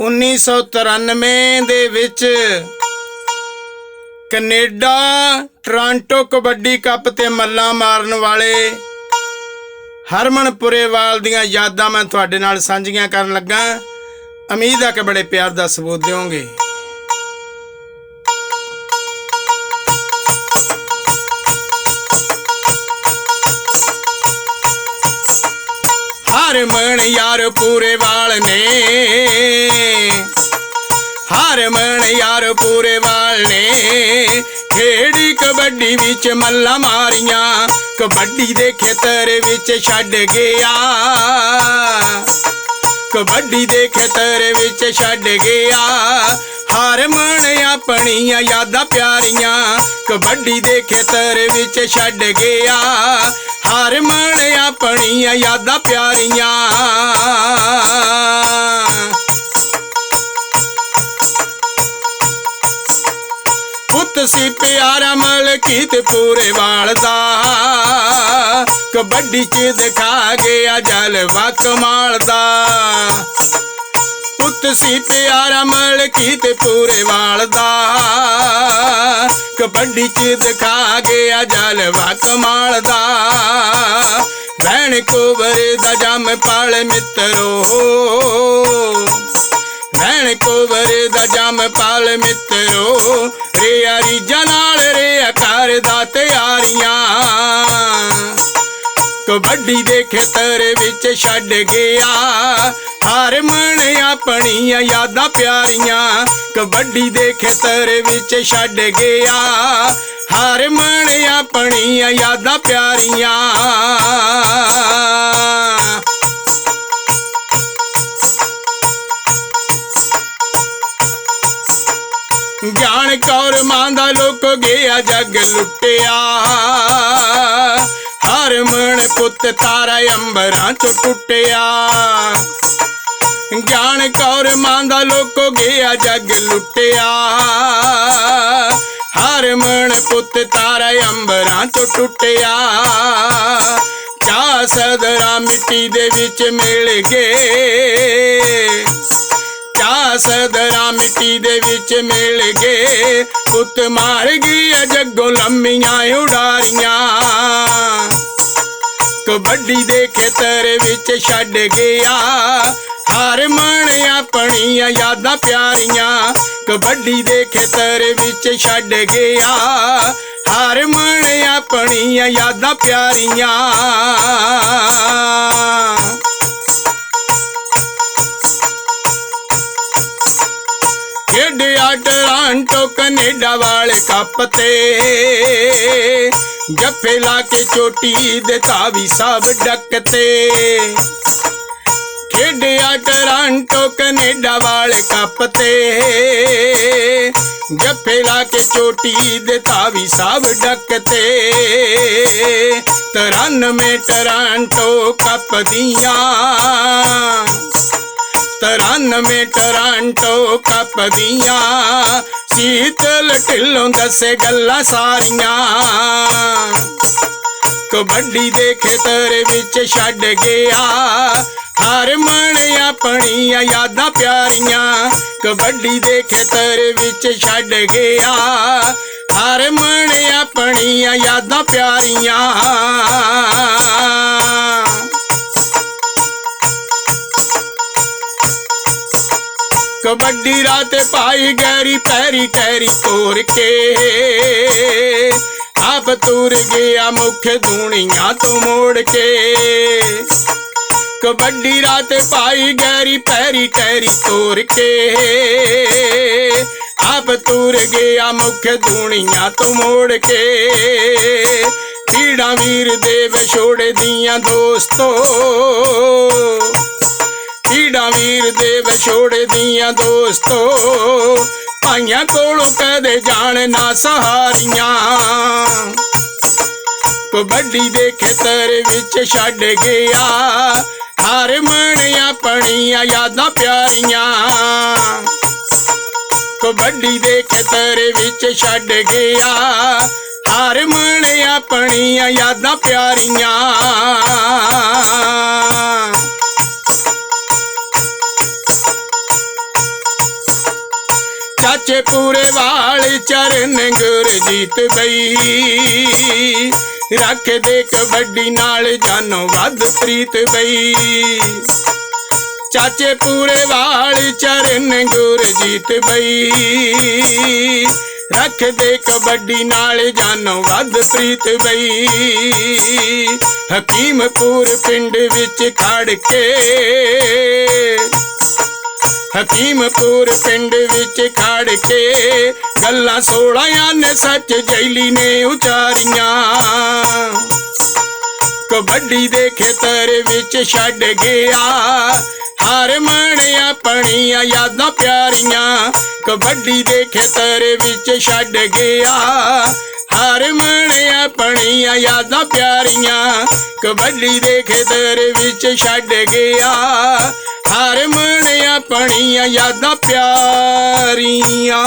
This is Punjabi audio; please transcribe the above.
1993 ਦੇ ਵਿੱਚ ਕੈਨੇਡਾ, ਟੋਰਾਂਟੋ ਕਬੱਡੀ ਕੱਪ ਤੇ ਮੱਲਾਂ ਮਾਰਨ ਵਾਲੇ ਹਰਮਨ ਪੁਰੇਵਾਲ ਦੀਆਂ ਯਾਦਾਂ ਮੈਂ ਤੁਹਾਡੇ ਨਾਲ ਸਾਂਝੀਆਂ ਕਰਨ ਲੱਗਾ। ਉਮੀਦ ਹੈ ਕਿ ਬੜੇ ਪਿਆਰ ਦਾ ਸਬੂਤ ਦਿਓਗੇ। ਹਰਮਨ ਯਾਰ ਪੂਰੇ ਵਾਲ ਨੇ। ਹਰਮਨ ਯਾਰ ਪੂਰੇ ਵਾਲ ਨੇ। ਖੇੜੀ ਕਬੱਡੀ ਵਿੱਚ ਮੱਲਾ ਮਾਰੀਆਂ, ਕਬੱਡੀ ਦੇ ਖੇਤਰ ਵਿੱਚ ਛੱਡ ਗਿਆ। ਕਬੱਡੀ ਦੇ ਖੇਤਰ ਵਿੱਚ ਛੱਡ ਗਿਆ। ਹਰਮਨ ਆਪਣੀਆਂ ਯਾਦਾਂ ਪਿਆਰੀਆਂ, ਕਬੱਡੀ ਦੇ ਖੇਤਰ ਵਿੱਚ ਛੱਡ ਗਿਆ। ਹਰਮਨ ਆਪਣੀਆਂ ਯਾਦਾਂ ਪਿਆਰੀਆਂ। ਪੁੱਤ ਸੀ ਪਿਆਰਾ ਮਲਕੀ ਤੇ ਪੂਰੇ ਵਾਲ ਕਬੱਡੀ ਚ ਦਿਖਾ ਗਿਆ ਜਲਵਾ ਕਮਾਲ ਦਾ। ਪੁੱਤ ਸੀ ਪਿਆਰਾ ਮਲਕੀ ਤੇ ਪੂਰੇ ਵਾਲਦਾ ਕਬੱਡੀ ਚ ਦਿਖਾ ਗਿਆ ਜਲਵਾ ਕਮਾਲ ਦਾ। ਵੈਣ ਕੋਵਰ ਦਾ ਜਮ ਪਾਲ ਮਿੱਤਰੋ। ਵੈਣ ਕੋਵਰ ਦਾ ਜਮ ਪਾਲ ਮਿੱਤਰੋ। ਰਿਆਰੀ ਜਨਾਲ ਰਿਆ ਕਰਦਾ ਤਿਆਰੀਆਂ। ਕਬੱਡੀ ਦੇ ਖੇਤਰ ਵਿੱਚ ਛੱਡ ਗਿਆ। ਹਰਮਨ ਆਪਣੀਆਂ ਯਾਦਾਂ ਪਿਆਰੀਆਂ, ਕਬੱਡੀ ਦੇ ਖੇਤਰ ਵਿੱਚ ਛੱਡ ਗਿਆ। ਹਰਮਨ ਆਪਣੀਆਂ ਯਾਦਾਂ ਪਿਆਰੀਆਂ। ਗਿਆਨ ਕੌਰ ਮਾਂ ਦਾ ਲੋਕ ਗਿਆ, ਜਗ ਲੁੱਟਿਆ। ਹਰਮਨ ਪੁੱਤ ਤਾਰਾ ਅੰਬਰਾਂ ਚ ਟੁੱਟਿਆ। ਗਿਆਨ ਕੌਰ ਮਾਂ ਦਾ ਲੋਕ ਗਿਆ ਜੱਗ ਲੁੱਟਿਆ। ਹਰਮਨ ਪੁੱਤ ਤਾਰਾ ਅੰਬਰਾਂ ਚੋਂ ਟੁੱਟਿਆ। ਚਾ ਸਦਰਾ ਮਿੱਟੀ ਦੇ ਵਿੱਚ ਮਿਲ ਗਏ। ਚਾ ਸਦਰਾ ਮਿੱਟੀ ਦੇ ਵਿੱਚ ਮਿਲ ਗਏ। ਪੁੱਤ ਮਾਰ ਗਈ ਜੱਗੋਂ ਲੰਮੀਆਂ ਉਡਾਰੀਆਂ। ਕਬੱਡੀ ਦੇ ਖੇਤਰ ਵਿੱਚ ਛੱਡ ਗਿਆ। ਹਰਮਨ ਆਪਣੀਆਂ ਯਾਦਾਂ ਪਿਆਰੀਆਂ, ਕਬੱਡੀ ਦੇ ਖੇਤਰ ਵਿੱਚ ਛੱਡ ਗਿਆ। ਹਰਮਨ ਆਪਣੀਆਂ ਯਾਦਾਂ ਪਿਆਰੀਆਂ। ਖੇਡਿਆ ਟਰਾਂਟੋ ਕੈਨੇਡਾ ਵਾਲੇ ਕੱਪ ਤੇ, ਜੱਫੇ ਲਾ ਕੇ ਚੋਟੀ ਦੇ ਤਾਵੀ ਸਭ ਡੱਕਤੇ ਖੇਡਿਆ ਟਰਾਂਟੋ, ਕੈਨੇਡਾ ਵਾਲੇ ਕੱਪ ਤੇ। ਜੱਫੇ ਲਾ ਕੇ ਚੋਟੀ ਦੇ ਤਾਵੀ ਸਭ ਡੱਕਤੇ 93 ਟਰਾਂਟੋ ਕੱਪ ਦੀਆਂ। ਤਰਾਨਵੇਂ ਟਰਾਂਟੋ ਕੱਪ ਦੀਆਂ। ਸੀਤਲ ਢਿੱਲੋਂ ਦੱਸੇ ਗੱਲਾਂ ਸਾਰੀਆਂ। ਕਬੱਡੀ ਦੇ ਖੇਤਰ ਵਿੱਚ ਛੱਡ ਗਿਆ। ਹਰ ਹਰਮਨ ਆਪਣੀਆਂ ਯਾਦਾਂ ਪਿਆਰੀਆਂ ਕਬੱਡੀ ਦੇ ਖੇਤਰ ਵਿੱਚ ਛੱਡ ਗਿਆ। ਹਰ ਹਰਮਨ ਆਪਣੀਆਂ ਯਾਦਾਂ ਪਿਆਰੀਆਂ। ਕਬੱਡੀ ਰਾਤ ਪਾਈ ਗੈਰੀ ਪੈਰੀ ਟੈਰੀ ਤੋਰ ਕੇ ਆਪ ਤੁਰ ਗਿਆ ਮੁਖ ਦੂਣੀਆਂ ਤੋਂ ਮੋੜ ਕੇ। ਕਬੱਡੀ ਰਾਤ ਪਾਈ ਗੈਰੀ ਪੈਰੀ ਟੈਰੀ ਤੋਰ ਕੇ। ਆਪ ਤੁਰ ਗਿਆ ਮੁਖ ਦੂਣੀਆਂ ਤੋਂ ਮੋੜ ਕੇ। ਪੀੜਾ ਵੀਰ ਦੇ ਵਿਛੋੜੇ ਦੀਆਂ ਦੋਸਤੋ। ਪੀੜਾ ਵੀਰ ਦੇ ਵਿਛੋੜੇ ਦੀਆਂ ਦੋਸਤੋ। ਭਾਈਆਂ ਕੋਲੋਂ ਕਦੇ ਜਾਣ ਨਾ ਸਹਾਰੀਆਂ। ਕਬੱਡੀ ਦੇ ਖੇਤਰ ਵਿੱਚ ਛੱਡ ਗਿਆ। ਹਰ ਹਰਮਨ ਆਪਣੀਆਂ ਯਾਦਾਂ ਪਿਆਰੀਆਂ। ਕਬੱਡੀ ਦੇ ਖੇਤਰ ਵਿੱਚ ਛੱਡ ਗਿਆ। ਹਰ ਹਰਮਨ ਆਪਣੀਆਂ ਯਾਦਾਂ ਪਿਆਰੀਆਂ। ਚਾਚੇ ਪੂਰੇ ਵਾਲ ਚਰਨ ਗੁਰਜੀਤ ਬਈ। ਰੱਖ ਦੇ ਕਬੱਡੀ ਨਾਲ ਜਾਨੋ ਵੱਧ ਪ੍ਰੀਤ ਬਈ। ਚਾਚੇ ਪੂਰੇ ਵਾਲ ਚਰਨ ਗੁਰਜੀਤ ਬਈ। ਰੱਖ ਦੇ ਕਬੱਡੀ ਨਾਲ ਜਾਨੋ ਵੱਧ ਪ੍ਰੀਤ ਬਈ। ਹਕੀਮਪੁਰ ਪਿੰਡ ਵਿੱਚ ਖੜ ਕੇ ਹਕੀਮਪੁਰ ਪਿੰਡ ਵਿੱਚ ਖੜ ਕੇ ਗੱਲਾਂ ਸੋਹਣਿਆਂ ਨੇ, ਸੱਚ ਜੈਲੀ ਨੇ ਉਚਾਰੀਆਂ। ਕਬੱਡੀ ਦੇ ਖੇਤਰ ਵਿੱਚ ਛੱਡ ਗਿਆ, ਹਾਰ ਮਣ ਆਪਣੀਆਂ ਯਾਦਾਂ ਪਿਆਰੀਆਂ। ਕਬੱਡੀ ਦੇ ਖੇਤਰ ਵਿੱਚ ਛੱਡ ਗਿਆ, ਹਾਰ ਮਣ ਆਪਣੀਆਂ ਯਾਦਾਂ ਪਿਆਰੀਆਂ। ਕਬੱਡੀ ਦੇ ਖੇਤਰ ਵਿੱਚ ਛੱਡ ਗਿਆ ਹਰ ਮਨ ਆਪਣੀਆਂ ਯਾਦਾਂ ਪਿਆਰੀਆਂ।